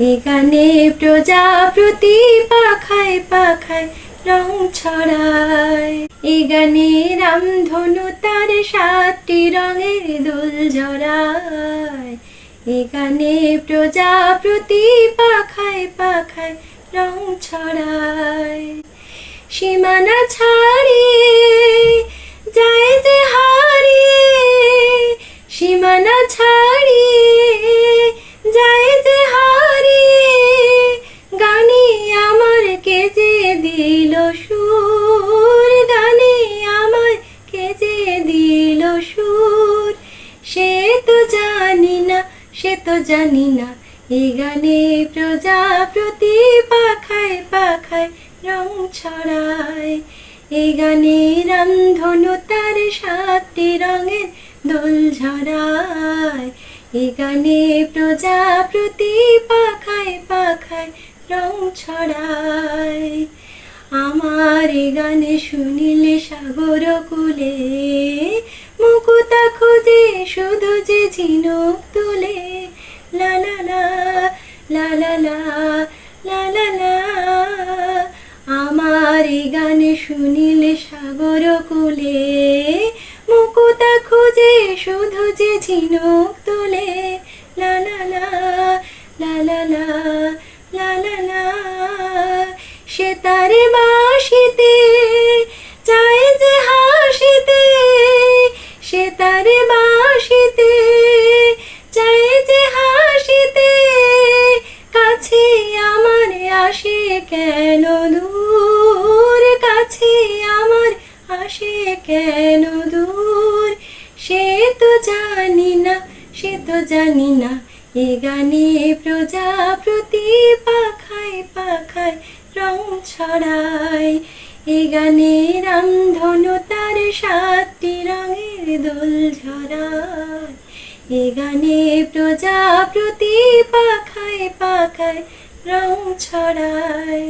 এ গানে প্রজাপতি পাখায় পাখায় রং ছড়ায়। এ গানে রামধনু তার সাতটি রঙের দোল জড়ায়। এ গানে প্রজাপতি পাখায় পাখায় রং ছড়ায়। সীমানা ছাড়িয়ে যায় যে হারিয়ে, সীমানা ছাড়িয়ে যায় যে হারিয়ে তো জানি না, সে তো জানি না। এ গানে প্রজাপতি পাখায় পাখায় রং ছড়ায়। এ গানে রামধনু তার সাতটি রঙের দোল ঝরায়। এ গানে প্রজাপতি পাখায় পাখায় রং ছড়ায়। আমার এ গানে শুনিলে সাগর কুলে শুধু যে ঝিনুক তুলে, লা লা লা লা লা লা লা আমার এই গানে শুনিলে সাগর কুলে, মুকুতা খুঁজে শুধু যে ঝিনুক তোলে, লা লা লা লা লা লা লা লা লা। সে বাসিতে চায় যে হাসিতে, সে তারে বাসিতে চায় যে হাসিতে, কাছে আমার আসে কেন দূর? কাছে আমার আসে কেন দূর? সে তো জানি না, সে তো জানি না, এ গানে প্রজাপতি পাখায় পাখায় রং ছড়ায়। এ গানে রামধনু তার সাতটি রঙের দোল ঝরায়। এ গানে প্রজাপতি পাখায় পাখায় রং ছড়ায়।